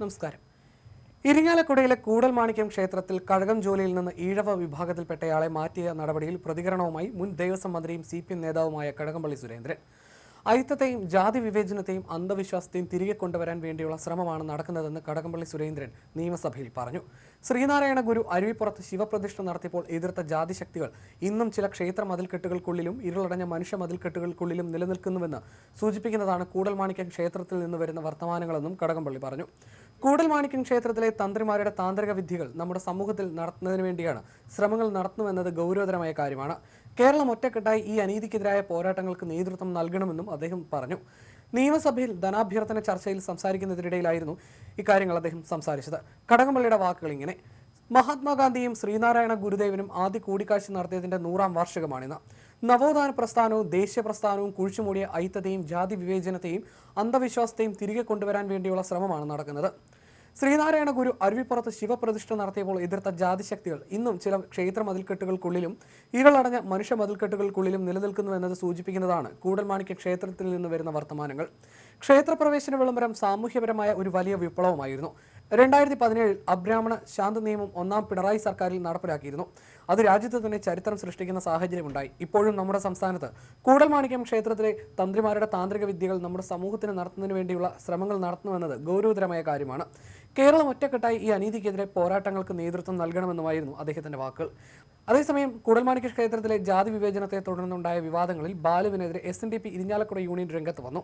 നമസ്കാരം. ഇരിങ്ങാലക്കുടയിലെ കൂടൽമാണിക്യം ക്ഷേത്രത്തിൽ കഴകം ജോലിയിൽ നിന്ന് ഈഴവ വിഭാഗത്തിൽപ്പെട്ടയാളെ മാറ്റിയ നടപടിയിൽ പ്രതികരണവുമായി മുൻ ദേവസ്വം മന്ത്രിയും സി പി എം നേതാവുമായ കടകംപള്ളി സുരേന്ദ്രൻ. അയിത്തത്തെയും ജാതി വിവേചനത്തെയും അന്ധവിശ്വാസത്തെയും തിരികെ കൊണ്ടുവരാൻ വേണ്ടിയുള്ള ശ്രമമാണ് നടക്കുന്നതെന്ന് കടകംപള്ളി സുരേന്ദ്രൻ നിയമസഭയിൽ പറഞ്ഞു. ശ്രീനാരായണ ഗുരു അരുവിപ്പുറത്ത് ശിവപ്രതിഷ്ഠ നടത്തിയപ്പോൾ എതിർത്ത ജാതിശക്തികൾ ഇന്നും ചില ക്ഷേത്ര മതിൽക്കെട്ടുകൾക്കുള്ളിലും ഇരുളടഞ്ഞ മനുഷ്യ മതിൽക്കെട്ടുകൾക്കുള്ളിലും നിലനിൽക്കുന്നുവെന്ന് സൂചിപ്പിക്കുന്നതാണ് കൂടൽമാണിക്യം ക്ഷേത്രത്തിൽ നിന്ന് വരുന്ന വർത്തമാനങ്ങളെന്നും കടകംപള്ളി പറഞ്ഞു. കൂടൽമാണിക്യം ക്ഷേത്രത്തിലെ തന്ത്രിമാരുടെ താന്ത്രിക വിദ്യകൾ നമ്മുടെ സമൂഹത്തിൽ നടത്തുന്നതിന് വേണ്ടിയാണ്. ശ്രമങ്ങൾ നടത്തുന്നുവെന്നത് ഗൗരവതരമായ കാര്യമാണ്. കേരളം ഒറ്റക്കെട്ടായി ഈ അനീതിക്കെതിരായ പോരാട്ടങ്ങൾക്ക് നേതൃത്വം നൽകണമെന്നും അദ്ദേഹം പറഞ്ഞു. നിയമസഭയിൽ ധനാഭ്യർത്ഥന ചർച്ചയിൽ സംസാരിക്കുന്നതിനിടയിലായിരുന്നു ഇക്കാര്യങ്ങൾ അദ്ദേഹം സംസാരിച്ചത്. കടകംപള്ളിയുടെ വാക്കുകൾ ഇങ്ങനെ. മഹാത്മാഗാന്ധിയും ശ്രീനാരായണ ഗുരുദേവനും ആദ്യ കൂടിക്കാഴ്ച നടത്തിയതിന്റെ നൂറാം വാർഷികമാണിന്ന്. നവോത്ഥാന പ്രസ്ഥാനവും ദേശീയ പ്രസ്ഥാനവും കുഴിച്ചുമൂടിയ ഐത്തതയും ജാതി വിവേചനത്തെയും അന്ധവിശ്വാസത്തെയും തിരികെ കൊണ്ടുവരാൻ വേണ്ടിയുള്ള ശ്രമമാണ് നടക്കുന്നത്. ശ്രീനാരായണ ഗുരു അരുവിപ്പുറത്ത് ശിവപ്രതിഷ്ഠ നടത്തിയപ്പോൾ എതിർത്ത ജാതിശക്തികൾ. ഇന്നും ചില ക്ഷേത്ര മതിൽക്കെട്ടുകൾക്കുള്ളിലും ഇരുളടഞ്ഞ മനുഷ്യ മതിൽക്കെട്ടുകൾക്കുള്ളിലും നിലനിൽക്കുന്നു എന്നത് സൂചിപ്പിക്കുന്നതാണ് കൂടൽമാണിക്യ ക്ഷേത്രത്തിൽ നിന്ന് വരുന്ന വർത്തമാനങ്ങൾ. ക്ഷേത്രപ്രവേശന വിളംബരം സാമൂഹ്യപരമായ ഒരു വലിയ വിപ്ലവമായിരുന്നു. രണ്ടായിരത്തി പതിനേഴിൽ അബ്രാഹ്മണ ശാന്ത നിയമം ഒന്നാം പിണറായി സർക്കാരിൽ നടപ്പിലാക്കിയിരുന്നു. അത് രാജ്യത്ത് തന്നെ ചരിത്രം സൃഷ്ടിക്കുന്ന സാഹചര്യമുണ്ടായി. ഇപ്പോഴും നമ്മുടെ സംസ്ഥാനത്ത് കൂടൽമാണിക്യം ക്ഷേത്രത്തിലെ തന്ത്രിമാരുടെ താന്ത്രിക വിദ്യകൾ നമ്മുടെ സമൂഹത്തിന് നടത്തുന്നതിന് വേണ്ടിയുള്ള ശ്രമങ്ങൾ നടത്തുന്നുവെന്നത് ഗൗരവതരമായ കാര്യമാണ്. കേരളം ഒറ്റക്കെട്ടായി ഈ അനീതിക്കെതിരെ പോരാട്ടങ്ങൾക്ക് നേതൃത്വം നൽകണമെന്നുമായിരുന്നു അദ്ദേഹത്തിന്റെ വാക്കുകൾ. അതേസമയം കൂടൽമാണിക്യ ക്ഷേത്രത്തിലെ ജാതി വിവേചനത്തെ തുടർന്നുണ്ടായ വിവാദങ്ങളിൽ ബാലുവിനെതിരെ S N D P Irinjalakuda union രംഗത്ത് വന്നു.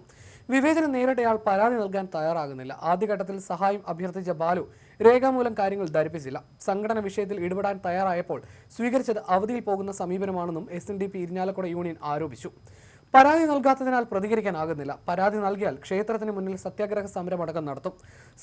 വിവേചനം നേരിട്ടയാൾ പരാതി നൽകാൻ തയ്യാറാകുന്നില്ല. ആദ്യഘട്ടത്തിൽ സഹായം അഭ്യർത്ഥിച്ച ബാലു രേഖാമൂലം കാര്യങ്ങൾ ധരിപ്പിച്ചില്ല. സംഘടന വിഷയത്തിൽ ഇടപെടാൻ തയ്യാറായപ്പോൾ സ്വീകരിച്ചത് അവധിയിൽ പോകുന്ന സമീപനമാണെന്നും S N D P Irinjalakuda union ആരോപിച്ചു. പരാതി നൽകാത്തതിനാൽ പ്രതികരിക്കാനാകുന്നില്ല. പരാതി നൽകിയാൽ ക്ഷേത്രത്തിന് മുന്നിൽ സത്യാഗ്രഹ സമരം അടക്കം നടത്തും.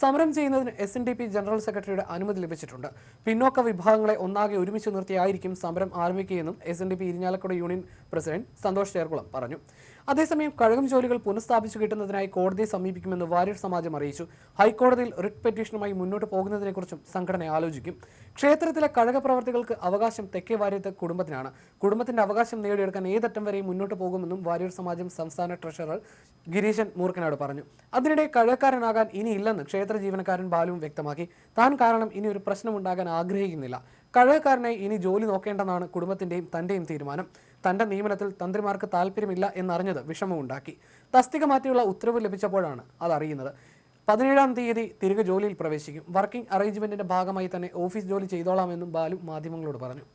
സമരം ചെയ്യുന്നതിന് S N D P general സെക്രട്ടറിയുടെ അനുമതി ലഭിച്ചിട്ടുണ്ട്. പിന്നോക്ക വിഭാഗങ്ങളെ ഒന്നാകെ ഒരുമിച്ച് നിർത്തിയായിരിക്കും സമരം ആരംഭിക്കുകയെന്നും S N D P Irinjalakuda union president Santhosh Cherkulam പറഞ്ഞു. അതേസമയം കഴകം ജോലികൾ പുനഃസ്ഥാപിച്ചു കിട്ടുന്നതിനായി കോടതിയെ സമീപിക്കുമെന്ന് വാര്യർ സമാജം അറിയിച്ചു. ഹൈക്കോടതിയിൽ റിട്ട് പെറ്റീഷനുമായി മുന്നോട്ട് പോകുന്നതിനെക്കുറിച്ചും സംഘടന ആലോചിക്കും. ക്ഷേത്രത്തിലെ കഴക പ്രവർത്തികൾക്ക് അവകാശം തെക്കേ വാര്യത്തെ കുടുംബത്തിനാണ്. കുടുംബത്തിന്റെ അവകാശം നേടിയെടുക്കാൻ ഏതറ്റം വരെയും മുന്നോട്ട് പോകുമെന്നും വാര്യർ സമാജം സംസ്ഥാന ട്രഷറർ ഗിരീശൻ മൂർക്കനാട് പറഞ്ഞു. അതിനിടെ കഴകക്കാരനാകാൻ ഇനിയില്ലെന്ന് ക്ഷേത്ര ജീവനക്കാരൻ ബാലുവും വ്യക്തമാക്കി. താൻ കാരണം ഇനി ഒരു പ്രശ്നമുണ്ടാകാൻ ആഗ്രഹിക്കുന്നില്ല. കഴകക്കാരനായി ഇനി ജോലി നോക്കേണ്ടെന്നാണ് കുടുംബത്തിന്റെയും തന്റെയും തീരുമാനം. തന്റെ നിയമനത്തിൽ തന്ത്രിമാർക്ക് താല്പര്യമില്ല എന്നറിഞ്ഞത് വിഷമമുണ്ടാക്കി. തസ്തിക മാറ്റിയുള്ള ഉത്തരവ് ലഭിച്ചപ്പോഴാണ് അതറിയുന്നത്. പതിനേഴാം തീയതി തിരികെ ജോലിയിൽ പ്രവേശിക്കും. വർക്കിംഗ് അറേഞ്ച്മെന്റിന്റെ ഭാഗമായി തന്നെ ഓഫീസ് ജോലി ചെയ്തോളാമെന്നും ബാലു മാധ്യമങ്ങളോട് പറഞ്ഞു.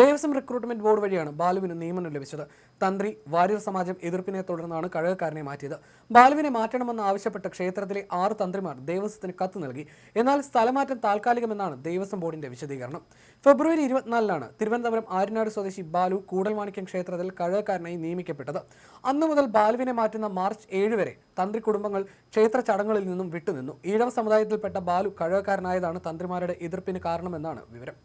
ദേവസ്വം റിക്രൂട്ട്മെന്റ് ബോർഡ് വഴിയാണ് ബാലുവിന് നിയമനം ലഭിച്ചത്. തന്ത്രി വാര്യർ സമാജം എതിർപ്പിനെ തുടർന്നാണ് കഴകക്കാരനെ മാറ്റിയത്. ബാലുവിനെ മാറ്റണമെന്ന് ആവശ്യപ്പെട്ട ക്ഷേത്രത്തിലെ ആറ് തന്ത്രിമാർ ദേവസ്വത്തിന് കത്ത് നൽകി. എന്നാൽ സ്ഥലമാറ്റം താൽക്കാലികമെന്നാണ് ദേവസ്വം ബോർഡിന്റെ വിശദീകരണം. ഫെബ്രുവരി ഇരുപത്തിനാലിനാണ് തിരുവനന്തപുരം ആര്യനാട് സ്വദേശി ബാലു കൂടൽമാണിക്യം ക്ഷേത്രത്തിൽ കഴകക്കാരനായി നിയമിക്കപ്പെട്ടത്. അന്നു മുതൽ ബാലുവിനെ മാറ്റുന്ന മാർച്ച് ഏഴ് വരെ തന്ത്രി കുടുംബങ്ങൾ ക്ഷേത്ര ചടങ്ങുകളിൽ നിന്നും വിട്ടുനിന്നു. ഈഴവ സമുദായത്തിൽപ്പെട്ട ബാലു കഴകക്കാരനായതാണ് തന്ത്രിമാരുടെ എതിർപ്പിന് കാരണമെന്നാണ് വിവരം.